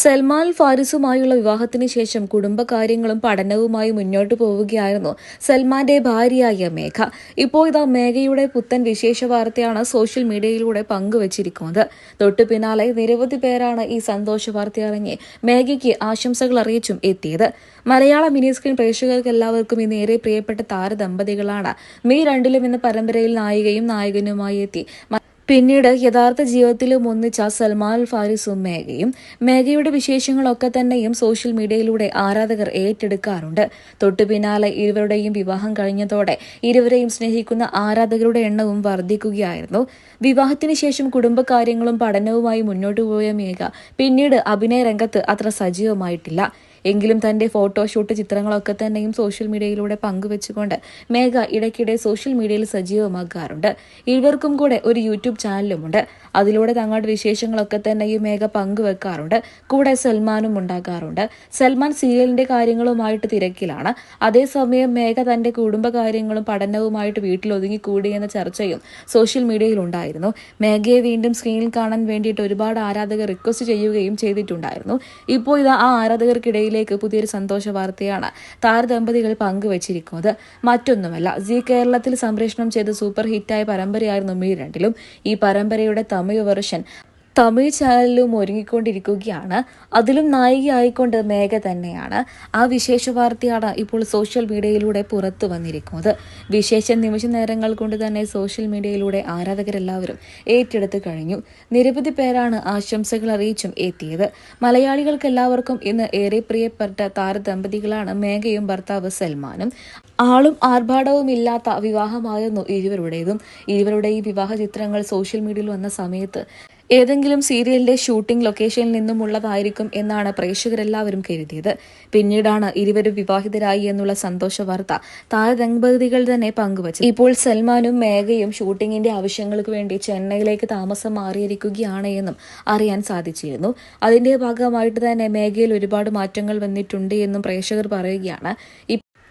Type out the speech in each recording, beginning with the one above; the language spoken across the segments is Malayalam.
സൽമാൻ ഫാരിസുമായുള്ള വിവാഹത്തിന് ശേഷം കുടുംബകാര്യങ്ങളും പഠനവുമായി മുന്നോട്ടു പോവുകയായിരുന്നു സൽമാന്റെ ഭാര്യയായ മേഘ. ഇപ്പോൾ ഇതാ മേഘയുടെ പുത്തൻ വിശേഷ വാർത്തയാണ് സോഷ്യൽ മീഡിയയിലൂടെ പങ്കുവച്ചിരിക്കുന്നത്. തൊട്ടു പിന്നാലെ നിരവധി പേരാണ് ഈ സന്തോഷ വാർത്ത അറിഞ്ഞ് മേഘയ്ക്ക് ആശംസകൾ അറിയിച്ചും എത്തിയത്. മലയാള മിനി സ്ക്രീൻ പ്രേക്ഷകർക്ക് എല്ലാവർക്കും ഇന്ന് ഏറെ പ്രിയപ്പെട്ട താരദമ്പതികളാണ്. മെയ് രണ്ടിലും എന്ന പരമ്പരയിൽ നായികയും നായകനുമായി എത്തി. പിന്നീട് യഥാർത്ഥ ജീവിതത്തിലും ഒന്നിച്ച സൽമാൻ ഫാരിസും മേഘയും. മേഘയുടെ വിശേഷങ്ങളൊക്കെ തന്നെയും സോഷ്യൽ മീഡിയയിലൂടെ ആരാധകർ ഏറ്റെടുക്കാറുണ്ട്. തൊട്ടു പിന്നാലെ ഇരുവരുടെയും വിവാഹം കഴിഞ്ഞതോടെ ഇരുവരെയും സ്നേഹിക്കുന്ന ആരാധകരുടെ എണ്ണവും വർദ്ധിക്കുകയായിരുന്നു. വിവാഹത്തിന് ശേഷം കുടുംബകാര്യങ്ങളും പഠനവുമായി മുന്നോട്ടു പോയ മേഘ പിന്നീട് അഭിനയ രംഗത്ത് അത്ര സജീവമായിട്ടില്ല. എങ്കിലും തന്റെ ഫോട്ടോഷൂട്ട് ചിത്രങ്ങളൊക്കെ തന്നെയും സോഷ്യൽ മീഡിയയിലൂടെ പങ്കുവെച്ചുകൊണ്ട് മേഘ ഇടയ്ക്കിടെ സോഷ്യൽ മീഡിയയിൽ സജീവമാക്കാറുണ്ട് ഇരുവർക്കും കൂടെ ഒരു യൂട്യൂബ് ചാനലുമുണ്ട്. അതിലൂടെ തങ്ങളുടെ വിശേഷങ്ങളൊക്കെ തന്നെയും മേഘ പങ്കുവെക്കാറുണ്ട്. കൂടെ സൽമാനും ഉണ്ടാകാറുണ്ട്. സൽമാൻ സീരിയലിന്റെ കാര്യങ്ങളുമായിട്ട് തിരക്കിലാണ്. അതേസമയം മേഘ തന്റെ കുടുംബകാര്യങ്ങളും പഠനവുമായിട്ട് വീട്ടിൽ ഒതുങ്ങിക്കൂടി എന്ന ചർച്ചയും സോഷ്യൽ മീഡിയയിൽ ഉണ്ടായിരുന്നു മേഘയെ വീണ്ടും സ്ക്രീനിൽ കാണാൻ വേണ്ടിയിട്ട് ഒരുപാട് ആരാധകർ റിക്വസ്റ്റ് ചെയ്യുകയും ചെയ്തിട്ടുണ്ടായിരുന്നു. ഇപ്പോൾ ഇത് ആ ആരാധകർക്കിടയിൽ ലേക്ക് പുതിയൊരു സന്തോഷ വാർത്തയാണ്. താരദമ്പതികൾ പങ്കുവച്ചിരിക്കുന്നത്. മറ്റൊന്നുമല്ല ജി കേരളത്തിൽ സംപ്രേഷണം ചെയ്ത സൂപ്പർ ഹിറ്റായ പരമ്പരയായിരുന്നു മീ രണ്ടിലും. ഈ പരമ്പരയുടെ തമിഴ് വെർഷൻ തമിഴ് ചാനലിലും ഒരുങ്ങിക്കൊണ്ടിരിക്കുകയാണ്. അതിലും നായികയായിക്കൊണ്ട് മേഘ തന്നെയാണ്. ആ വിശേഷ വാർത്തയാണ് ഇപ്പോൾ സോഷ്യൽ മീഡിയയിലൂടെ പുറത്തു വന്നിരിക്കുന്നത്. വിശേഷ നിമിഷ നേരങ്ങൾ കൊണ്ട് തന്നെ സോഷ്യൽ മീഡിയയിലൂടെ ആരാധകരെല്ലാവരും ഏറ്റെടുത്ത് കഴിഞ്ഞു. നിരവധി പേരാണ് ആശംസകൾ അറിയിച്ചും എത്തിയത്. മലയാളികൾക്ക് എല്ലാവർക്കും ഇന്ന് ഏറെ പ്രിയപ്പെട്ട താരദമ്പതികളാണ് മേഘയും ഭർത്താവ് സൽമാനും. ആളും ആർഭാടവും ഇല്ലാത്ത വിവാഹമായിരുന്നു ഇരുവരുടേതും. ഇരുവരുടെ ഈ വിവാഹ ചിത്രങ്ങൾ സോഷ്യൽ മീഡിയയിൽ വന്ന സമയത്ത് ഏതെങ്കിലും സീരിയലിന്റെ ഷൂട്ടിംഗ് ലൊക്കേഷനിൽ നിന്നുമുള്ളതായിരിക്കും എന്നാണ് പ്രേക്ഷകരെല്ലാവരും കരുതിയത്. പിന്നീടാണ് ഇരുവരും വിവാഹിതരായി എന്നുള്ള സന്തോഷ വാർത്ത താരദമ്പതികൾ തന്നെ പങ്കുവച്ചു ഇപ്പോൾ സൽമാനും മേഘയും ഷൂട്ടിങ്ങിന്റെ ആവശ്യങ്ങൾക്ക് വേണ്ടി ചെന്നൈയിലേക്ക് താമസം മാറിയിരിക്കുകയാണ് എന്നും അറിയാൻ സാധിച്ചിരുന്നു. അതിന്റെ ഭാഗമായിട്ട് തന്നെ മേഘയിൽ ഒരുപാട് മാറ്റങ്ങൾ വന്നിട്ടുണ്ട് എന്നും പ്രേക്ഷകർ പറയുകയാണ്.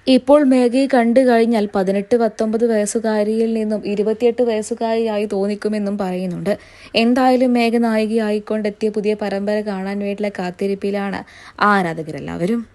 ഇപ്പോൾ മേഘയെ കണ്ടു കഴിഞ്ഞാൽ പതിനെട്ട് പത്തൊമ്പത് വയസ്സുകാരിയിൽ നിന്നും ഇരുപത്തിയെട്ട് വയസ്സുകാരിയായി തോന്നിക്കുമെന്നും പറയുന്നുണ്ട്. എന്തായാലും മേഘ നായികയായിക്കൊണ്ടെത്തിയ പുതിയ പരമ്പര കാണാൻ വേണ്ടിയുള്ള കാത്തിരിപ്പിലാണ് ആരാധകരെല്ലാവരും.